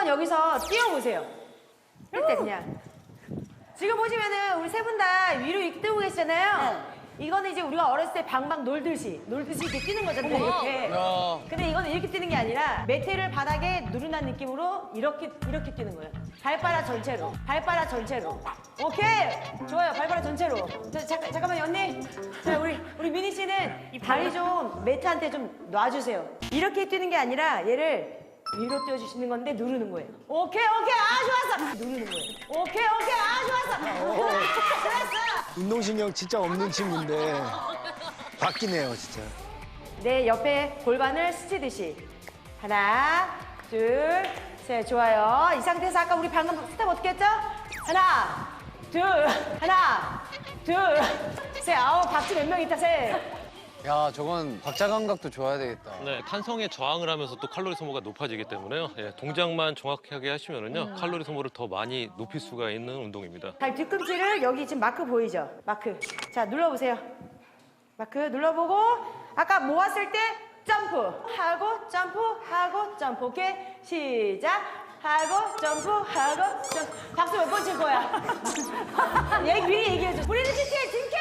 한번 여기서 뛰어보세요. 할때 그냥. 지금 보시면은 우리 세 분 다 위로 이렇게 뜨고 계시잖아요. 이거는 이제 우리가 어렸을 때 방방 놀듯이 놀듯이 이렇게 뛰는 거잖아요. 이렇게. 근데 이거는 이렇게 뛰는 게 아니라 매트를 바닥에 누르는 느낌으로 이렇게 이렇게 뛰는 거예요. 발바닥 전체로. 발바닥 전체로. 오케이. 좋아요. 발바닥 전체로. 자, 잠깐 잠깐만요, 언니. 자, 우리 우리 미니 씨는 이 다리 좀 매트한테 좀 놔주세요. 이렇게 뛰는 게 아니라 얘를 위로 띄워주시는 건데 누르는 거예요. 오케이 오케이 아 좋았어. 누르는 거예요. 오케이 오케이 아 좋았어. 좋았어. 운동신경 진짜 없는 친구인데 바뀌네요 진짜. 내 옆에 골반을 스치듯이 하나 둘 셋 좋아요. 이 상태에서 아까 우리 방금 스텝 어떻게 했죠? 하나 둘 하나 둘 셋 아우 박수 몇 명 있다 셋. 야, 저건 박자 감각도 좋아야 되겠다. 네, 탄성에 저항을 하면서 또 칼로리 소모가 높아지기 때문에요. 예, 동작만 정확하게 하시면은요, 칼로리 소모를 더 많이 높일 수가 있는 운동입니다. 발 뒤꿈치를 여기 지금 마크 보이죠? 마크. 자, 눌러보세요. 마크 눌러보고 아까 모았을 때 점프 하고 점프 하고 점프. 오케이? 시작. 하고 점프 하고 점프. 박수 몇 번 칠 거야? 얘 미리 얘기해줘. 우리는 CT의 진캐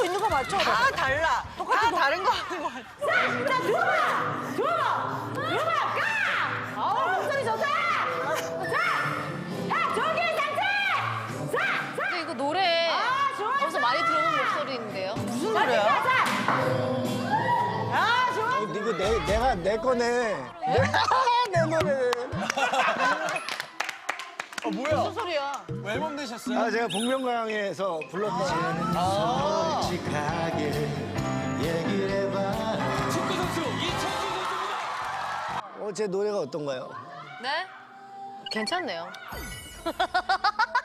하고 있는 거 맞죠? 다 달라. 다 다른 거 하는 거 같아. 자, 자, 들어봐! 들어봐! 들어봐! 까! 어우, 목소리 좋다! 자! 자, 저기 상태! 자! 자! 근데 이거 노래 아, 좋아! 어디서 많이 들어본 목소리인데요? 무슨 자, 노래야? 자, 자! 아, 좋아! 어, 이거 내 내가 내 거네. 내, 내 노래. 무슨 소리야? 앨범 내셨어요? 아 제가 복면가왕에서 불렀던. 아. 솔직하게 얘기를 해봐. 축구 선수 이천수 선수입니다. 어, 제 노래가 어떤가요? 네? 괜찮네요.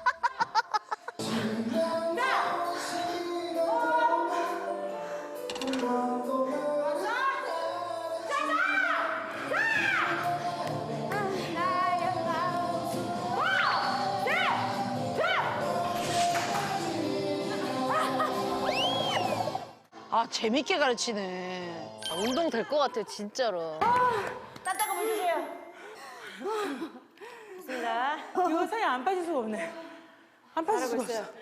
아, 재밌게 가르치네. 아, 운동 될 것 같아요, 진짜로. 따뜻한 거물 주세요. 좋습니다. 이거 살이 안 빠질 수가 없네. 안 빠질 수가 있어요. 없어.